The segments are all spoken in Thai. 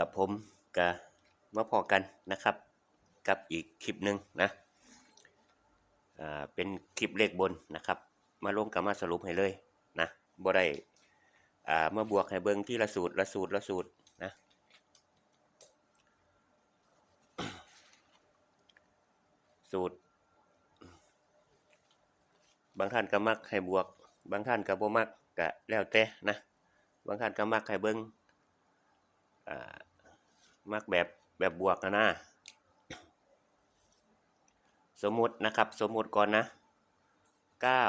กับผมก็มาพอกันนะครับ กับอีกคลิปหนึ่งนะอ่าเป็นคลิปเลขบนนะครับ มาลงกับมาสรุปให้เลยนะบ่ได้อ่ามาบวกให้เบิ่งที่ละสูตรละสูตรละสูตรนะสูตร บางท่านก็มักให้บวก บางท่านก็บ่มักก็แล้วแต่นะบางท่านก็มักให้เบิ่งอ่า มักแบบแบบบวกนะนะสมมุตินะครับ สมมุติก่อนนะเก้า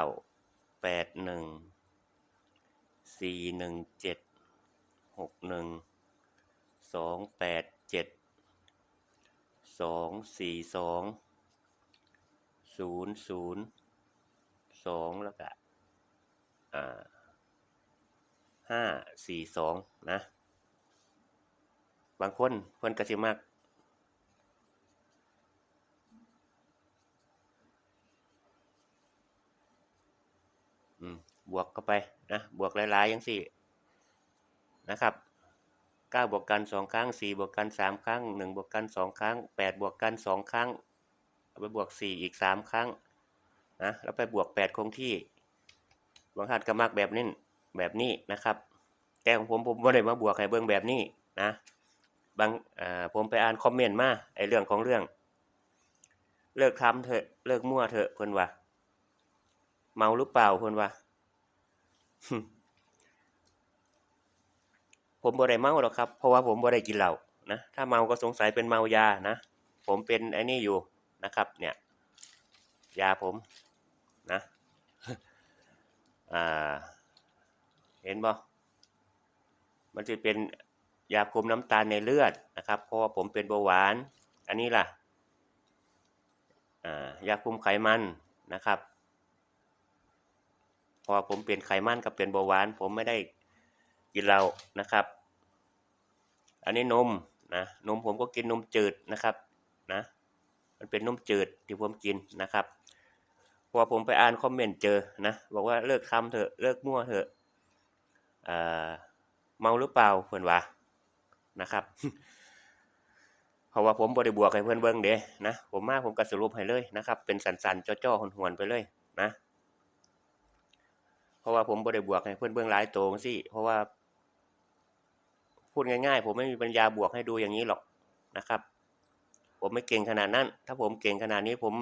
แปดหนึ่งสี่หนึ่งเจ็ดหกหนึ่งสองแปดเจ็ดสองสี่สองศูนย์ศูนย์สองแล้วก็อ่าห้าสี่สองนะ บางคนเพิ่นก็สิมักบวกเข้าไปนะ บวกหลายๆยังสี่นะครับเก้าบวกกันสองครั้งสี่บวกกันสามครั้งหนึ่งบวกกันสองครั้งแปดบวกกันสองครั้งเอาไปบวกสี่อีกสามครั้งนะแล้วไปบวกแปดคงที่บางท่านก็มักแบบนี้แบบนี้นะครับ แต่ของผมผมไม่ได้มาบวกให้เบิ่งแบบนี้นะ บางอ่าผมไปอ่านคอมเมนต์มาไอเรื่องของเรื่อง เลิกทำเถอะเลิกมั่วเถอะเพิ่อนว่าเมาหรือเปล่าเพิ่อนว่าผมบ่ได้เมาหรอกครับ เพราะว่าผมบ่ได้กินเหล้านะถ้าเมาก็สงสัยเป็นเมายานะผมเป็นไอ้นี่อยู่นะครับ เนี่ยยาผมนะอ่า เห็นบ่มันจะเป็น ยาคุมน้ำตาลในเลือดนะครับ เพราะว่าผมเป็นเบาหวาน อันนี้ล่ะอ่ายาคุมไขมันนะครับ พอผมเป็นไขมันกับเป็นเบาหวาน ผมไม่ได้กินเหล้านะครับ อันนี้นมนะนมผมก็กินนมจืดนะครับนะมันเป็นนมจืดที่ผมกินนะครับพอผมไปอ่านคอมเมนต์เจอนะบอกว่าเลิกทำเถอะเลิกมั่วเถอะอ่าเมาหรือเปล่าเพื่อนว่า นะครับ เพราะว่าผมบริบวกให้เพื่อนเบิ้งเด้นะ ผมมาผมก็สรุปให้เลยนะครับ เป็นสันๆจ้อๆหวนๆไปเลยนะ เพราะว่าผมบริบวกให้เพื่อนเบื้องหลายโตงสิ เพราะว่า พูดง่ายๆ ผมไม่มีปัญญาบวกให้ดูอย่างนี้หรอกนะครับ ผมไม่เก่งขนาดนั้น ถ้าผมเก่งขนาดนี้ผม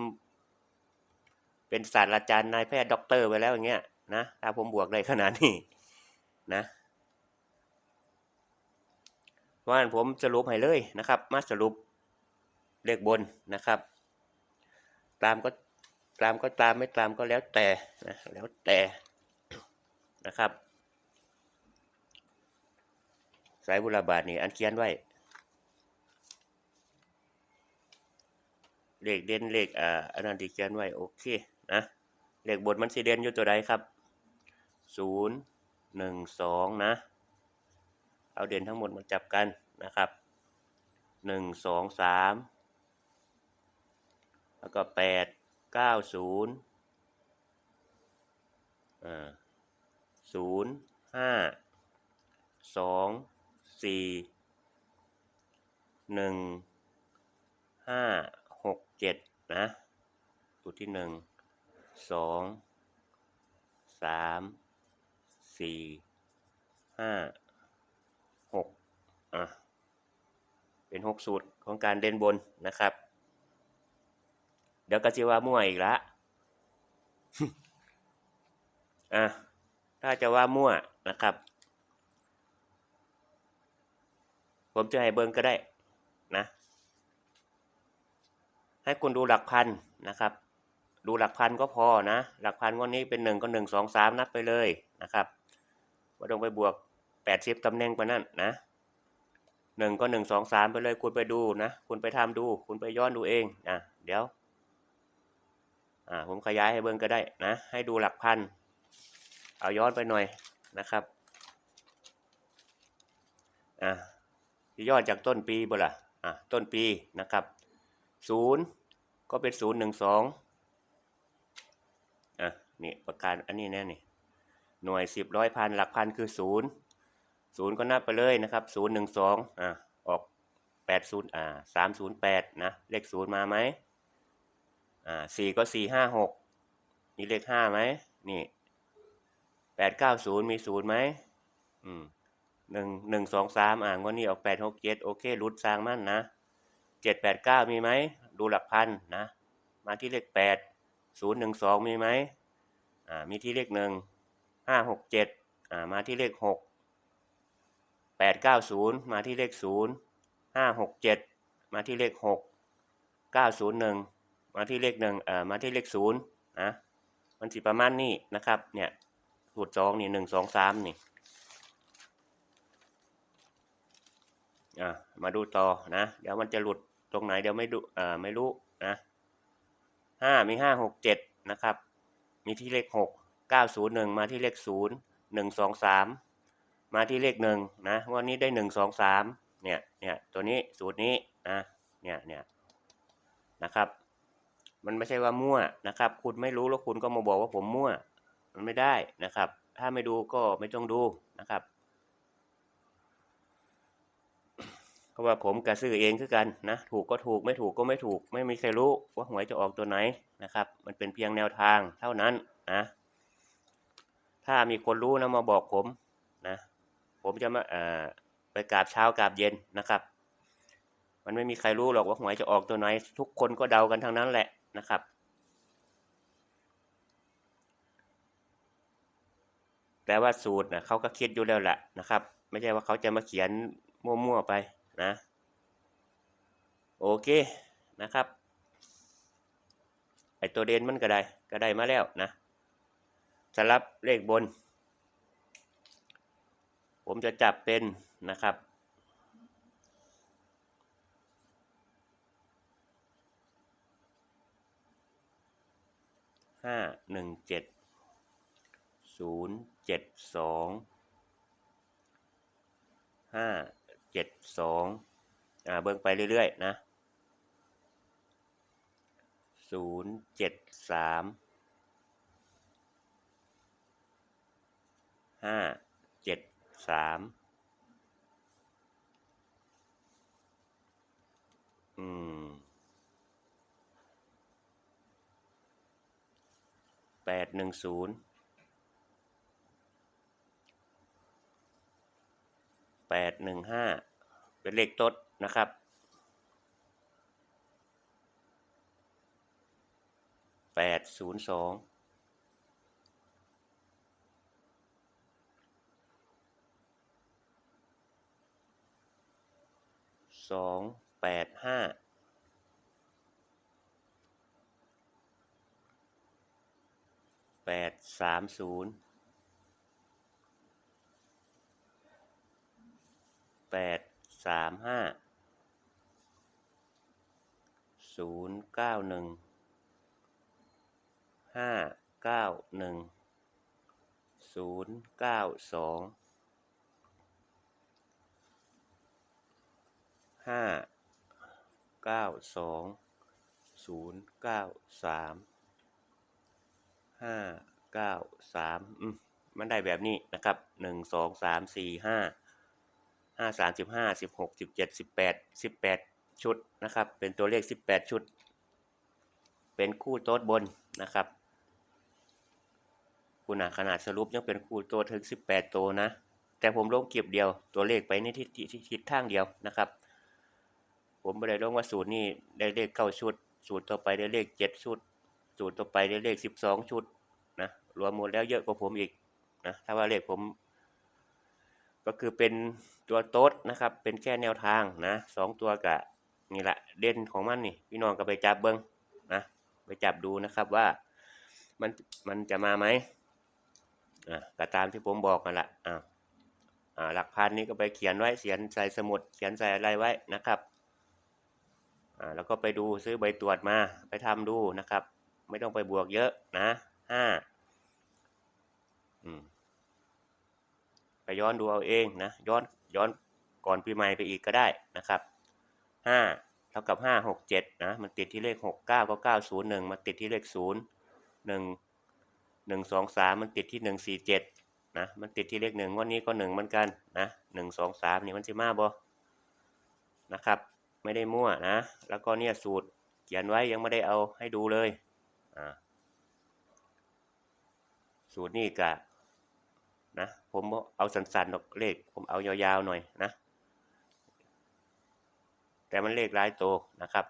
เป็นศาสตราจารย์นายแพทย์ด็อกเตอร์ไปแล้วอย่างเงี้ยนะถ้าผมบวกได้ขนาดนี้นะ เพรานผมสรุปให้เลยนะครับ มาสรุปเลขบนนะครับ ตามก็ตามก็ตามไม่ตามก็แล้วแต่นะแล้วแต่นะครับ สายบุรบาทนี่อันเขียนไว้เลขเด่นเลขอ่าอันนั้นที่เขียนไว้โอเคนะเลขบนมันสีเด่นอยู่ตัวใดครับศูนย์หนึ่งสองนะ เอาเด่นทั้งหมดมาจับกันนะครับหนึ่งสองสามแล้วก็แปดเก้าศูนย์ศูนย์ห้าสองสี่หนึ่งห้าหกเจ็ดนะตัวที่หนึ่งสองสามสี่ห้า อะเป็นหกสูตรของการเด่นบนนะครับ เดี๋ยวก็จะว่ามั่วอีกละอะถ้าจะว่ามั่วนะครับ ผมจะให้เบิ้งก็ได้นะ ให้คุณดูหลักพันนะครับ ดูหลักพันก็พอนะ หลักพันวันนี้เป็นหนึ่งก็หนึ่งสองสามนับไปเลยนะครับไม่ต้องไปบวกแปดสิบตำแหน่งไปนั่นนะ หนึ่งก็หนึ่งสองสามไปเลยคุณไปดูนะ คุณไปทำดู คุณไปย้อนดูเองนะเดี๋ยว อ่าผมขยายให้เบิ้งก็ได้นะ ให้ดูหลักพัน เอาย้อนไปหน่อยนะครับ อะย้อนจากต้นปีบ่ล่ะอะต้นปีนะครับศูนย์ก็เป็นศูนย์หนึ่งสองอะนี่ประการอันนี้แน่นี่หน่วยสิบร้อยพันหลักพันคือศูนย์ ศูนย์ก็นับไปเลยนะครับศูนย์หนึ่งสองอะออกแปดศูนย์อ่าสามศูนย์แปดนะ เลขศูนย์มาไหมอ่าสี่ก็สี่ห้าหกมีเลขห้าไหมนี่แปดเก้าศูนย์มีศูนย์ไหมอืมหนึ่งหนึ่งสองสามอ่างวดนี้ออกแปดหกเจ็ดโอเครุดสร้างมั่นนะเจ็ดแปดเก้ามีไหมดูหลักพันนะมาที่เลขแปดศูนย์หนึ่งสองมีไหมอ่ามีที่เลขหนึ่งห้าหกเจ็ดอ่ามาที่เลขหก แปดเก้าศูนย์มาที่เลขศูนย์ห้าหกเจ็ดมาที่เลขหกเก้าศูนย์หนึ่งมาที่เลขหนึ่งเอ่อมาที่เลขศูนย์นะมันสิประมาณนี้นะครับเนี่ยสูตรสองนี่หนึ่งสองสามนี่อะมาดูต่อนะเดี๋ยวมันจะหลุดตรงไหนเดี๋ยวไม่ดูอ่าไม่รู้นะห้ามีห้าหกเจ็ดนะครับ มีที่เลขหกเก้าศูนย์หนึ่งมาที่เลขศูนย์หนึ่งสองสาม มาที่เลขหนึ่งนะวันนี้ได้หนึ่งสองสามเนี่ยเนี่ยตัวนี้สูตรนี้นะเนี่ยเนี่ยนะครับ มันไม่ใช่ว่ามั่วนะครับ คุณไม่รู้แล้วคุณก็มาบอกว่าผมมั่ว มันไม่ได้นะครับ ถ้าไม่ดูก็ไม่ต้องดูนะครับเพราะว่าผมกระซื้อเองคือกันนะถูกก็ถูกไม่ถูกก็ไม่ถูก ไม่มีใครรู้ว่าหวยจะออกตัวไหนนะครับ มันเป็นเพียงแนวทางเท่านั้นนะถ้ามีคนรู้นะมาบอกผม ผมจะมาเอ่อไปกราบเช้ากราบเย็นนะครับ มันไม่มีใครรู้หรอกว่าหวยจะออกตัวไหน ทุกคนก็เดากันทั้งนั้นแหละนะครับ แต่ว่าสูตรนะเขาก็คิดอยู่แล้วแหละนะครับ ไม่ใช่ว่าเขาจะมาเขียนมั่วๆไปนะ โอเคนะครับไอตัวเด่นมันก็ได้ก็ได้มาแล้วนะสำหรับเลขบน ผมจะจับเป็นนะครับ ห้าหนึ่งเจ็ดศูนย์เจ็ดสองห้าเจ็ดสองอ่าเบิ่งไปเรื่อยๆนะศูนย์เจ็ดสามห้า สามอืมแปดหนึ่งศูนย์แปดหนึ่งห้าเป็นเลขต้นนะครับแปดศูนย์สอง สองแปดห้าแปดสามศูนย์แปดสามห้าศูนย์เก้าหนึ่งห้าเก้าหนึ่งศูนย์เก้าสอง ห้าเก้าสองศูนย์เก้าสามห้าเก้าสามมันได้แบบนี้นะครับหนึ่งสองสามสี่ห้าห้าสามสิบห้าสิบหกสิบเจ็ดสิบแปดสิบแปดชุดนะครับ เป็นตัวเลขสิบแปดชุด เป็นคู่โต๊ดบนนะครับคุณอะขนาดสรุปยังเป็นคู่โต๊ดถึงสิบแปดตัวนะ แต่ผมลงเก็บเดียวตัวเลขไปในทิศทิศทางเดียวนะครับ ผมไม่ได้ลงว่าสูตรนี้ได้เลขเก้าชุด สูตรต่อไปได้เลขเจ็ดชุด สูตรต่อไปได้เลขสิบสองชุดนะรวมหมดแล้วเยอะกว่าผมอีกนะถ้าว่าเลขผม ก็คือเป็นตัวโต๊ดนะครับ เป็นแค่แนวทางนะสองตัวกะนี่แหละเด่นของมันนี่ พี่น้องก็ไปจับเบิ้งนะไปจับดูนะครับว่ามันมันจะมาไหมอะก็ตามที่ผมบอกกันละอ่าอ่าหลักพันนี้ก็ไปเขียนไว้เขียนใส่สมุด เขียนใส่อะไรไว้นะครับ แล้วก็ไปดูซื้อใบตรวจมาไปทำดูนะครับ ไม่ต้องไปบวกเยอะนะห้าไปย้อนดูเอาเองนะย้อนย้อนก่อนปีใหม่ไปอีกก็ได้นะครับห้าเท่ากับห้าหกเจ็ดนะมันติดที่เลขหกเก้าก็เก้าศูนย์หนึ่งมาติดที่เลขศูนย์หนึ่งหนึ่งสองสามมันติดที่หนึ่งสี่เจ็ดนะมันติดที่เลขหนึ่งวันนี้ก็หนึ่งเหมือนกันนะหนึ่งสองสามนี่มันสิมาบ่นะครับ ไม่ได้มั่วนะ แล้วก็เนี่ยสูตรเขียนไว้ยังไม่ได้เอาให้ดูเลยอ่าสูตรนี่กะนะผมเอาสั้นๆหรอกเลข ผมเอายาวๆหน่อยนะ แต่มันเลขหลายตัวนะครับ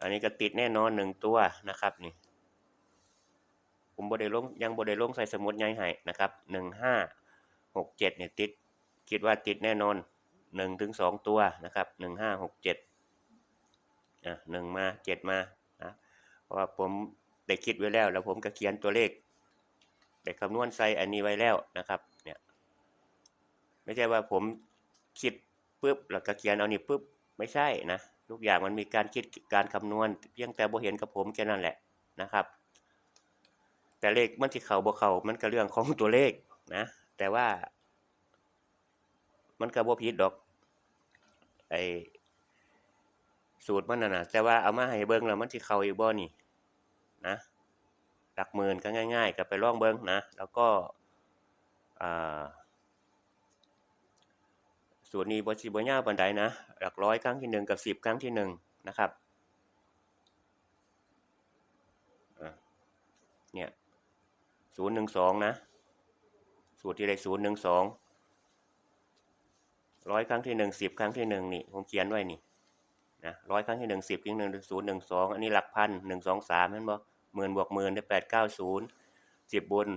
อันนี้ก็ติดแน่นอนหนึ่งตัวนะครับนี่ผมบได้ลงยังบได้ลงใส่สมุดใหญ่ให้นะครับหนึ่งห้าหกเจ็ดเนี่ยติด คิดว่าติดแน่นอน หนึ่งถึงสองตัวนะครับหนึ่งห้าหกเจ็ดอะหนึ่งมาเจ็ดมานะเพราะว่าผมได้คิดไว้แล้ว แล้วผมก็เขียนตัวเลขได้คำนวณใส่อันนี้ไว้แล้วนะครับเนี่ยไม่ใช่ว่าผมคิดปุ๊บแล้วก็เขียนเอานี่ปุ๊บไม่ใช่นะทุกอย่างมันมีการคิดการคำนวณเพียงแต่บ่เห็นกับผมแค่นั้นแหละนะครับ แต่เลขมันที่เขาบ่เขามันก็เรื่องของตัวเลขนะ แต่ว่า มันก็บ่ผิดดอก ไอสูตรมันน่ะแต่ว่าเอามาให้เบิ่งแล้วมันสิเข้าอีกบ่นี่ นะ หลักหมื่นก็ง่าย ๆ ก็ไปลองเบิ่งนะ แล้วก็สูตรนี้บ่สิบ่ยาวปานใดนะ หลักร้อยครั้งที่หนึ่งกับสิบครั้งที่หนึ่งนะครับเนี่ยศูนย์หนึ่งสองนะ สูตรที่ได้ศูนย์หนึ่งสอง ร้อยครั้งที่หนึ่งสิบครั้งที่หนึ่งนี่ผมเขียนไว้นี่นะร้อยครั้งที่หนึ่งสิบครั้งหนึ่งศูนย์หนึ่งสองอันนี้หลักพันหนึ่งสองสามเห็นบ่หมื่นบวกหมื่นได้แปดเก้าศูนย์สิบบน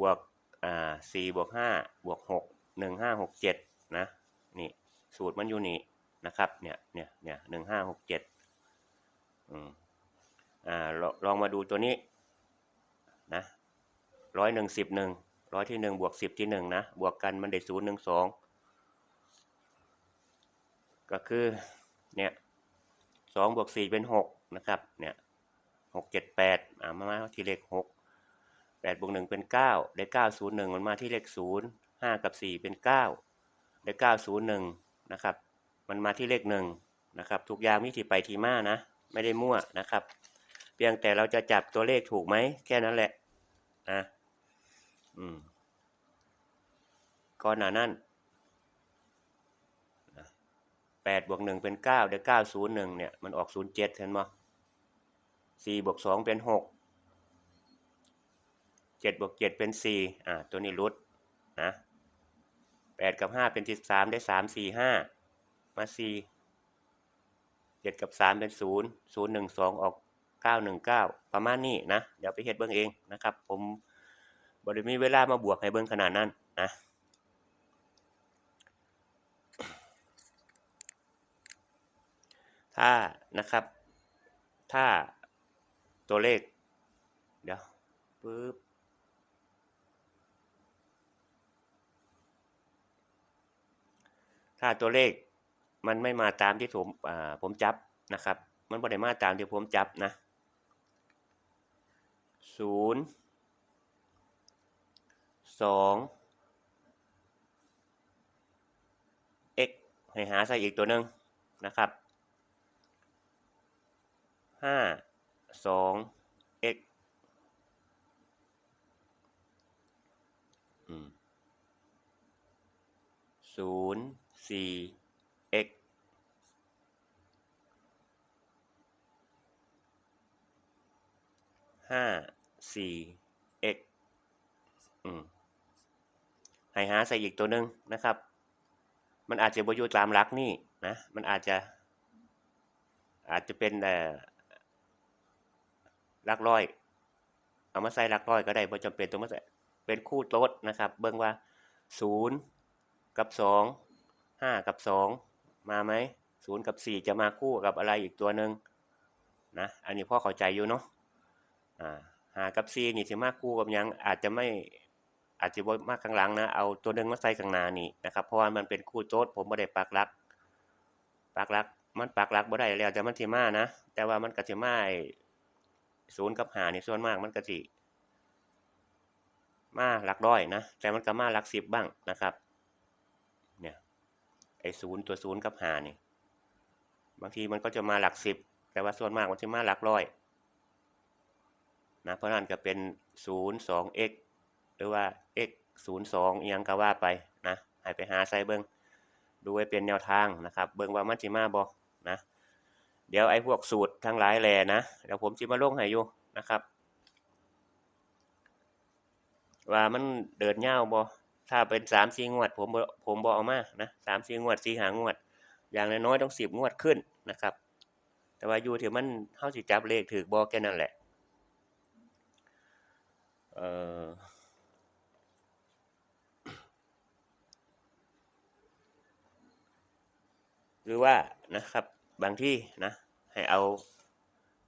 บวกอ่าสี่บวกห้าบวกหกหนึ่งห้าหกเจ็ดนะนี่สูตรมันอยู่นี่นะครับเนี่ยเนี่ยเนี่ยหนึ่งห้าหกเจ็ดอืมอ่าลองลองมาดูตัวนี้นะร้อยหนึ่งสิบหนึ่งร้อยที่หนึ่งบวกสิบที่หนึ่งนะบวกกันมันได้ศูนย์หนึ่งสอง ก็คือเนี่ยสองบวกสี่เป็นหกนะครับเนี่ยหกเจ็ดแปดอ่ามาที่เลขหกแปดบวกหนึ่งเป็นเก้าได้เก้าศูนย์หนึ่งมันมาที่เลขศูนย์ห้ากับสี่เป็นเก้าได้เก้าศูนย์หนึ่งนะครับ มันมาที่เลขหนึ่งนะครับทุกอย่างมีที่ไปที่มานะ ไม่ได้มั่วนะครับ เพียงแต่เราจะจับตัวเลขถูกไหมแค่นั้นแหละนะอืมก่อนหน้านั้น แปดบวกหนึ่งเป็นเก้าได้เก้าศูนย์หนึ่งเนี่ย มันออกศูนย์เจ็ดเห็นไหมสี่บวกสองเป็นหกเจ็ดบวกเจ็ดเป็นสี่อ่า ตัวนี้รุดนะแปดกับห้าเป็นสิบสามได้สามสี่ห้ามาสี่เจ็ดกับสามเป็นศูนย์ศูนย์หนึ่งสองออกเก้าหนึ่งเก้าประมาณนี้นะ เดี๋ยวไปเฮ็ดเบิ้งเองนะครับ ผมบริมีเวลามาบวกให้เบิ้งขนาดนั้นนะ ถ้านะครับ ถ้าตัวเลข เดี๋ยวปึ๊บถ้าตัวเลขมันไม่มาตามที่ผมผมจับนะครับ มันไม่ได้มาตามที่ผมจับนะศูนย์สอง x ให้หาใส่อีกตัวหนึ่งนะครับ ห้าสอง x อืมศูนย์สี่ x ห้าสี่ x อืมให้หาใส่อีกตัวหนึ่งนะครับ มันอาจจะบอยู่ตามหลักนี่นะ มันอาจจะ อาจจะเป็นเอ่อ ลักร้อย เอามาใส่ลักร้อยก็ได้บ่จำเป็นต้องมาใส่เป็นคู่โต๊ดนะครับ เบิ่งว่าศูนย์กับสองห้ากับสองมาไหมศูนย์กับสี่จะมาคู่กับอะไรอีกตัวหนึ่งนะ อันนี้พ่อเข้าใจอยู่เนาะอ่าหากับสี่นี่สิมาคู่กับยังอาจจะไม่อาจจะบ่มากข้างหลังนะ เอาตัวหนึ่งมาใส่ข้างหน้านี่นะครับ เพราะว่ามันเป็นคู่โต๊ดผมไม่ได้ปักลักปักลัก มันปักลักบ่ได้แล้วแต่มันสิมานะ แต่ว่ามันก็สิมาไอ้ ศูนย์กับหานี่ส่วนมากมันก็สิมาหลักร้อยนะแต่มันก็มาหลักสิบบ้างนะครับ เนี่ยไอศูนย์ตัวศูนย์กับห้านี่บางทีมันก็จะมาหลักสิบแต่ว่าส่วนมากมันจะมาหลักร้อยนะเพราะนั้นก็เป็นศูนย์สอง x หรือว่า x ศูนย์สองยังก็ว่าไปนะให้ไปหาใส่เบิงดูไว้เป็นแนวทางนะครับ เบิงว่ามันสิมาบ่นะ เดี๋ยวไอ้พวกสูตรทั้งหลายแหล่นะเดี๋ยวผมสิมาลงให้อยู่นะครับ ว่ามันเดินยาบ่ถ้าเป็นสามสี่งวด ผมบ่ผมบ่เอามานะสามสี่งวดสี่หางวด อย่างน้อยต้องสิบงวดขึ้นนะครับ แต่ว่าอยู่ที่มันเฮาสิจับเลขถูกบ่แค่นั้นแหละเออหรือว่านะครับ บางที่นะให้เอา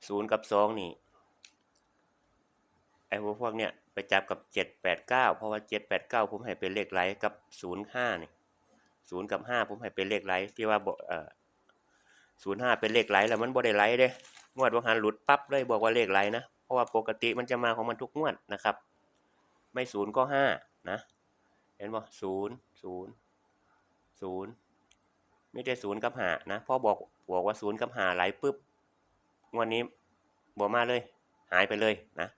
ศูนย์กับสองนี่ไอ้พวกพวกเนี้ยไปจับกับเจ็ดแปดเก้าเพราะว่าเจ็ดแปดเก้าผมให้เป็นเลขไหลกับศูนย์ห้านี่ศูนย์กับห้าผมให้เป็นเลขไหลที่ว่าบ่เอ่อศูนย์ห้าเป็นเลขไหลแล้วมันบ่ได้ไหลเด้งวดว่าหันหลุดปั๊บเลยบอกว่าเลขไหลนะเพราะว่าปกติมันจะมาของมันทุกงวดนะครับ ไม่ศูนย์ก็ห้านะ เห็นบ่ศูนย์ศูนย์ศูนย์ ไม่ได้ศูนย์กับหานะพ่อบอกบอกว่าศูนย์กับหาไหลปุ๊บงวดนี้บ่มาเลย หายไปเลยนะ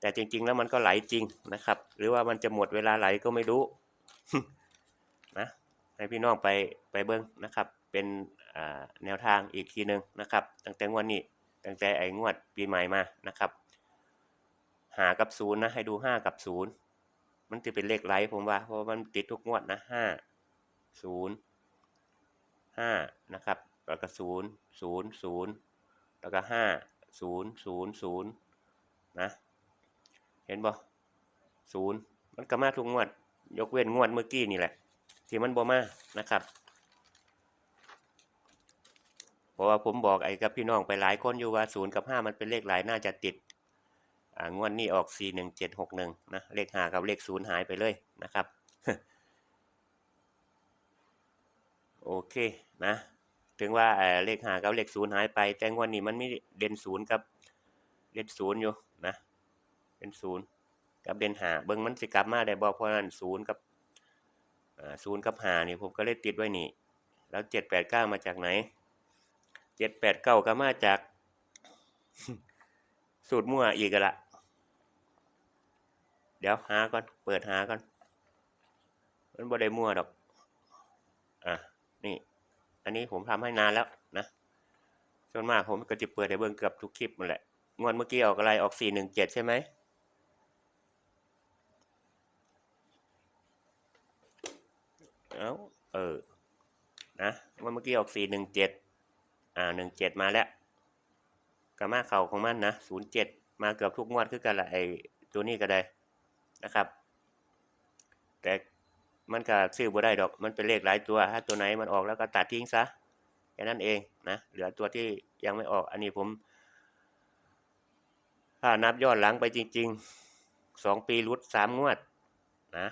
แต่จริง ๆ แล้วมันก็ไหลจริงนะครับ หรือว่ามันจะหมดเวลาไหลก็ไม่รู้นะให้พี่น้องไปไปเบิ้งนะครับ เป็นแนวทางอีกทีหนึ่งนะครับ ตั้งแต่งวดนี้ตั้งแต่ไอ้งวดปีใหม่มานะครับ หากับศูนย์นะให้ดูห้ากับศูนย์มันจะเป็นเลขไหลผมว่าเพราะมันติดทุกงวดนะห้าศูนย์ ห้านะครับแล้วก็ศูนย์ศูนย์ศูนย์แล้วก็ห้าศูนย์ศูนย์ศูนย์นะเห็นบ่ศูนย์มันก็มาทุกงวด ยกเว้นงวดเมื่อกี้นี่แหละ ที่มันบ่มานะครับเพราะว่าผมบอกไอ้กับพี่น้องไปหลายคนอยู่ว่าศูนย์กับห้ามันเป็นเลขหลายน่าจะติดงวดนี้ออกสี่หนึ่งเจ็ดหกหนึ่งนะเลขห้ากับเลขศูนย์หายไปเลยนะครับ โอเค นะ ถึงว่าเลขหากับเลขศูนย์หายไป แต่งวดนี้มันไมีเด่นศูนย์กับเด่นศูนย์อยู่นะเป็นศูนย์กับเด่นหาเบิ่งมันสิกลับมาได้บ่เพราะนั้นศูนย์กับศูนย์กับหานี่ผมก็เลยติดไว้นี่ แล้วเจ็ดแปดเก้ามาจากไหนเจ็ดแปดเก้าก็มาจาก สูตรมั่วอีกแล้วละเดี๋ยวหาก่อน เปิดหาก่อน มันบ่ได้มั่วดอก อะ อันนี้ผมทำให้นานแล้วนะส่วนมากผมก็จะเปิดให้เบิ่งเกือบทุกคลิปมันแหละงวดเมื่อกี้ออกอะไรออกสี่หนึ่งเจ็ดใช่ไหมเอาเออนะงวดเมื่อกี้ออกสี่หนึ่งเจ็ดอ่าหนึ่งเจ็ดมาแล้วกามาเข่าของมันนะศูนย์เจ็ดมาเกือบทุกงวดคือกันละไอตัวนี้ก็ได้นะครับ แต่ มันก็ซื้อบ่ได้ดอก มันเป็นเลขหลายตัว ถ้าตัวไหนมันออกแล้วก็ตัดทิ้งซะแค่นั้นเองนะเหลือตัวที่ยังไม่ออก อันนี้ผม ถ้านับยอนหลังไปจริงๆสองปีรุดสามงวดนะ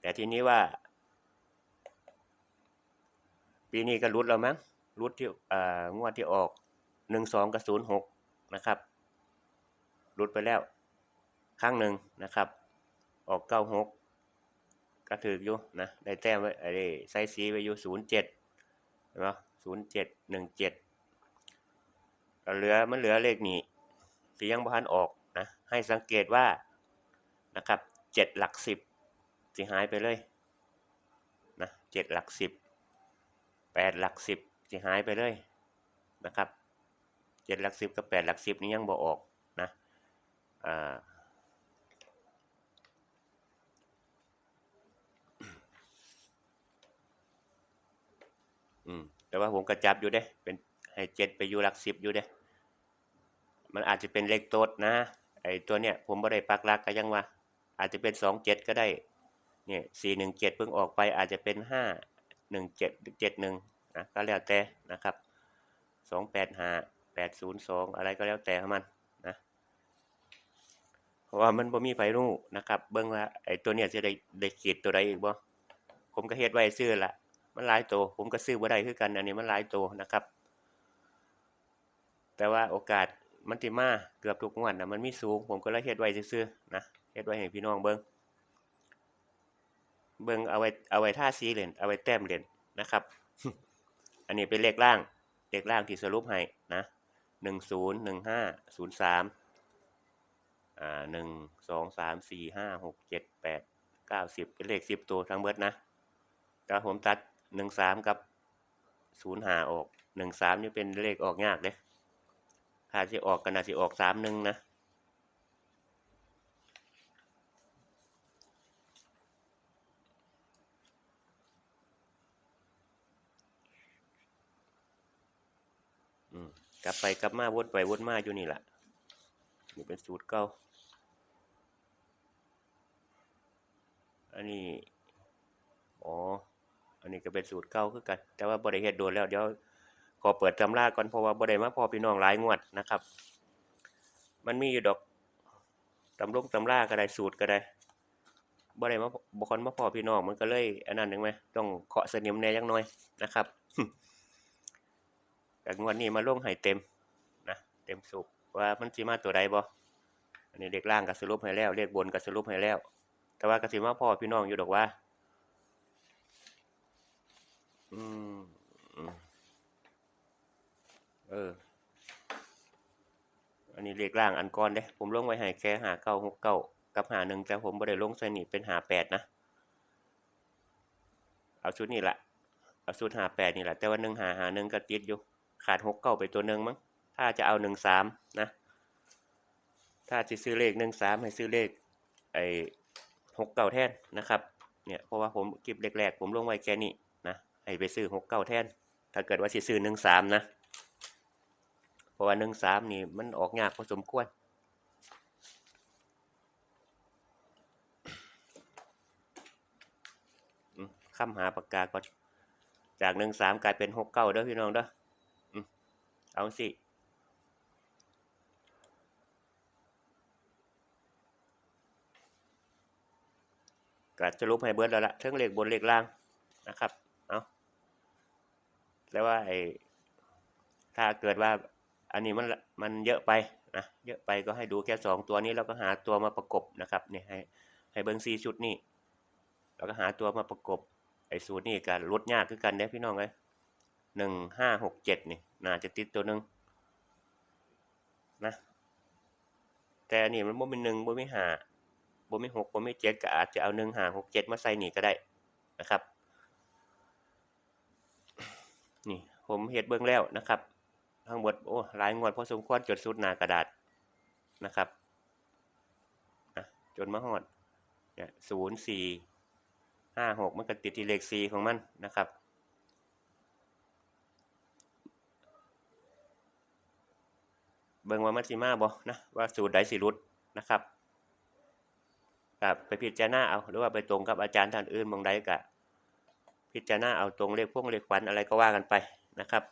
แต่ทีนี้ว่า ปีนี้ก็รุดแล้วมั้งรุดที่อ่างวดที่ออกหนึ่งสองกับศูนย์หกนะครับรุดไปแล้ว ครั้งหนึ่งนะครับ ออกเก้าหก ก็ถืออยู่นะได้แต้มไว้ไอ้ไซส์สีไว้อยู่ศูนย์เจ็ดเห็นไหมศูนย์เจ็ดหนึ่งเจ็ดเหลือมันเหลือเลขนี้ที่ยังบ่ทันออกนะให้สังเกตว่านะครับเจ็ดหลักสิบสิหายไปเลยนะเจ็ดหลักสิบแปดหลักสิบสิหายไปเลยนะครับเจ็ดหลักสิบกับแปดหลักสิบนี้ยังบ่ออกนะอ่า อืม แต่ว่าผมกระจับอยู่เด้ เป็นให้เจ็ดไปอยู่หลักสิบอยู่เด้ มันอาจจะเป็นเลขโต๊ดนะ ไอ้ตัวเนี้ยผมไม่ได้ปักหลักก็ยังว่า อาจจะเป็นสองเจ็ดก็ได้ เนี่ยสี่หนึ่งเจ็ดเพิ่งออกไปอาจจะเป็นห้าหนึ่งเจ็ดเจ็ดหนึ่งนะก็แล้วแต่นะครับสองแปดห้าแปดศูนย์สองอะไรก็แล้วแต่ของมันนะเพราะว่ามันบ่มีไฟรู้นะครับ เบิ่งว่าไอ้ตัวเนี้ยจะได้ได้ขีดตัวใดอีกบ่ผมก็เฮ็ดไว้ซื้อละ มันหลายตัว ผมก็ซื้อบ่ได้คือกัน อันนี้มันหลายตัวนะครับ แต่ว่าโอกาสมันสิมาเกือบทุกงวดนะมันมีสูง ผมก็เลยเฮ็ดไว้ซื่อๆนะเฮ็ดไว้ให้พี่น้องเบิ่งเบิ่งเอาไว้เอาไว้ท่าสีเล่นเอาไว้แต้มเล่นนะครับ อันนี้เป็นเลขล่างเลขล่างที่สรุปให้นะหนึ่งศูนย์หนึ่งห้าศูนย์สามอ่าหนึ่งสองสามสี่ห้าหกเจ็ดแปดเก้าสิบเป็นเลขสิบตัวทั้งเบิดนะแต่ผมตัด หนึ่งสามกับศูนย์หาออกหนึ่งสามนี่เป็นเลขออกยากเด้ถ้าจะออกกันอาจจะออกสามหนึ่งนะอืมกลับไปกลับมาวนไปวนมาอยู่นี่แหละนี่เป็นสูตรเก่า อันนี้ อ๋อ อันนี้ก็เป็นสูตรเก่าคือกัน แต่ว่าบริเฮ็ดโดนแล้วเดี๋ยวขอเปิดตำราก่อนเพราะว่าบริมาพอพี่น้องหลายงวดนะครับ มันมีอยู่ดอกตำรงตำราก็ได้สูตรก็ได้บริมาบคอนมาพอพี่น้องมันก็เลยอันนั้นหนึ่งไหมต้องเคาะสนิมแน่ยังน้อยนะครับแต่งวดนี้มาลงให้เต็มนะเต็มสุกว่ามันสิมาตัวใดบ่อันนี้เด็กล่างก็สรุปให้แล้วเลขบนก็สรุปให้แล้ว แต่ว่าก็สิมาพอพี่น้องอยู่ดอกว่า อืมเออ อันนี้เลขล่างอันก่อนเด้ ผมลงไว้ให้แค่หาเก้าหกเก้ากับหาหนึ่งแต่ผมบ่ได้ลงใส่นี่เป็นหาแปดนะ เอาชุดนี้ละเอาชุดหาแปดนี่แหละแต่ว่าหนึ่งหาหาหนึ่งก็ติดอยู่ ขาดหกเก้าไปตัวหนึ่งมั้ง ถ้าจะเอาหนึ่งสามนะ ถ้าจะซื้อเลขหนึ่งสามให้ซื้อเลข ไอหกเก้าแทนนะครับ เนี่ยเพราะว่าผมคลิปแรกๆผมลงไว้แค่นี้ ไปซื้อหกเก้าแทน ถ้าเกิดว่าสิซื้อหนึ่งสามนะ เพราะว่าหนึ่งสามนี่มันออกยากพอสมควรอืมค้ำหาปากกาก่อน จากหนึ่งสามกลายเป็นหกเก้าเด้อพี่น้องเด้อเอาสิก็จะรูปให้เบิร์ดแล้วละเทั้งเหลขบนเหลขล่างนะครับ แล้วว่าไอ้ถ้าเกิดว่าอันนี้มันมันเยอะไปนะเยอะไปก็ให้ดูแค่สองตัวนี้แล้วก็หาตัวมาประกบนะครับเนี่ยให้ให้เบิ้งซีชุดนี้แล้วก็หาตัวมาประกบไอ้สูตรนี่การลดยากคือกันเด้พี่น้องเลยหนึ่งห้าหกเจ็ดนี่น่าจะติดตัวหนึ่งนะแต่อันนี่มันบ่มีหนึ่งบ่มีห้าบ่มีหกบ่มีเจ็ดก็อาจจะเอาหนึ่งห้าหกเจ็ดมาใส่นี่ก็ได้นะครับ นี่ผมเฮ็ดเบื้องแล้วนะครับ ทั้งหมดโอ้หลายงวดพอสมควรจดสุดหนากระดาษนะครับนะจนมาฮอดเนี่ยศูนย์สี่ห้าหกมันก็ติดที่เลขสี่ของมันนะครับเบิ่งว่ามันสิมาบ่นะว่าสูตรใดสิรุดนะครับกับไปพิจารณาเอาหรือว่าไปตรงกับอาจารย์ท่านอื่นบางใดก็ พิจารณาเอาตรงเลขพวกเลขขวัญอะไรก็ว่ากันไปนะครับ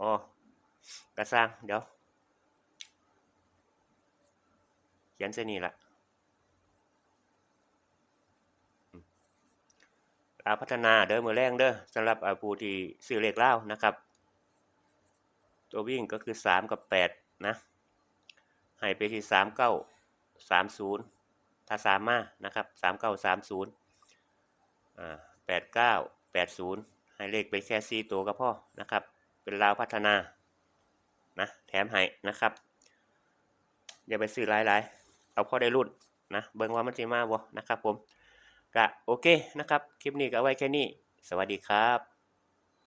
อ๋อกระสร้างเดี๋ยวเขียนเส้นนี้ละอืมลาพัฒนาเด้อมือแรงเด้อสำหรับอาผู้ที่ซื้อเลขเล่านะครับ ตัววิ่งก็คือสามกับแปดนะให้ไปที่สามเก้าสามศูนย์ถ้าสามา นะครับสามเก้าสามศูนย์อ่า แปดเก้าแปดศูนย์ให้เลขไปแค่สี่ตัวก็พอนะครับ เป็นลาวพัฒนา นะ แถมให้นะครับ อย่าไปซื้อหลายๆ เอาพอได้รุ่นนะ เบิ่งว่ามันสิมาบ่นะครับผมก็โอเคนะครับ คลิปนี้ก็ไว้แค่นี้ สวัสดีครับ